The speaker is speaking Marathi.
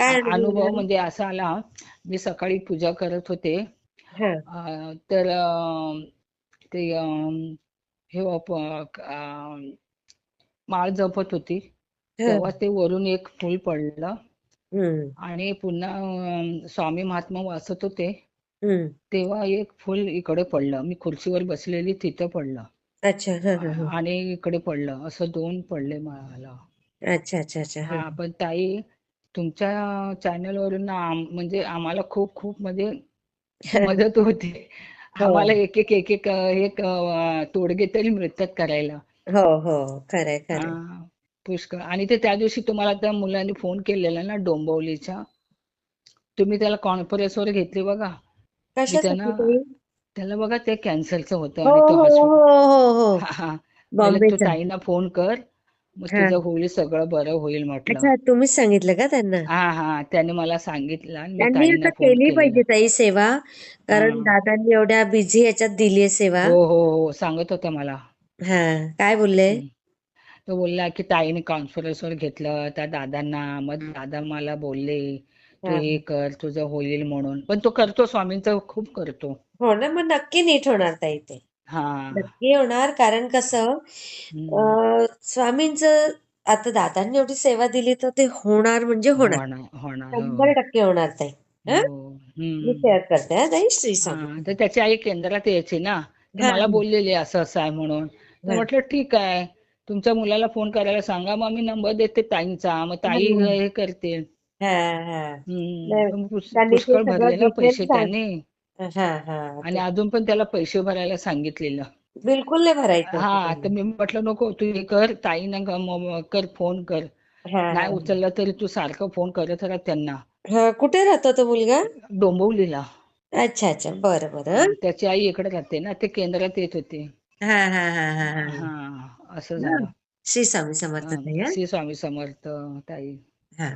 काय अनुभव? म्हणजे असा आला मी सकाळी पूजा करत होते. अ, तर अ, ते हे वाप- अ, माळ जपत होती. तेव्हा ते वरून एक फूल पडलं. आणि पुन्हा स्वामी महात्मा वाचत होते. तेव्हा एक फूल इकडे पडलं. मी खुर्चीवर बसलेली तिथं पडलं. अच्छा. हा हा हा. आणि इकडे पडलं. असं दोन पडले मला. अच्छा अच्छा अच्छा. हा. हा पण ताई तुमच्या चॅनल वरून ना आम- म्हणजे आम्हाला खूप खूप म्हणजे मदत होते. हो. आम्हाला एक एक एक एक एक तोडगे तरी मिळतात करायला. हो हो खरंय पुष्कळ. आणि ते त्या दिवशी तुम्हाला त्या मुलांनी फोन केलेला ना डोंबिवलीच्या तुम्ही त्याला कॉन्फरन्सवर घेतले बघा. त्याला बघा ते कॅन्सरचं होतं हो आणि तो हो हो हो हो. हा हा. ताईंना फोन कर. मग हा. तुझं होईल सगळं बरं होईल म्हटलं. अच्छा तुम्हीच सांगितलं का त्यांना? हा हा त्याने मला सांगितलं आणि मी त्यांनी आता ताईंना फोन केली पाहिजे केलेला ताई सेवा कारण हा. दादांनी एवढ्या बिझी याच्यात दिलीये सेवा. हो हो हो सांगत होता मला. हा काय बोलले? हम्म. तो बोलला की ताईने कॉन्फरन्सवर घेतलं त्या दादांना. मग दादा मला बोलले तू हा. हे कर तुझं होईल म्हणून. पण तो करतो स्वामींचं खूप करतो. हो ना मग नक्की नीट होणार ताई ते. हा. नक्की होणार कारण कसं हम्म. अं, स्वामींचं आता दादांनी एवढी सेवा दिली तर ते होणार म्हणजे होणार. होणार होणार हो. शंभर टक्के होणार ताई. हं? हो मी हम्म. शेअर करते हा ताई? श्री स्वामी. हा तर त्याची आई केंद्रात यायची ना? तर हा. मला बोललेली असं असं आहे म्हणून. तर हा. म्हटलं ठीक आहे. तुमच्या मुलाला फोन करायला सांगा. मग मी नंबर देते ताईंचा. मग ताई हा. हे करते हा हा. हम्म. नाही, पण पुष- त्यांनी ते पुष्कळ सगळं भरले ना डिटेल पैसे सांग त्याने. हा हा आणि अजून पण त्याला पैसे भरायला सांगितलेलं. बिलकुल नाही भरायचं. हा तर त्यांनी मी म्हटलं नको तू हे कर ताईंना ग- म- म- कर फोन कर. हा. हा नाही उचलला तरी तू सारखं फोन करत राहा त्यांना. हा कुठे राहतो तो मुलगा? डोंबिवलीला. अच्छा अच्छा बरं बरं हा, त्याची आई इकडे राहते ना ते केंद्रात येत होते. हा हा हा हा हा हा. असं हा. झालं. श्री स्वामी समर्थ हा, ताई श्री स्वामी समर्थ ताई. हा.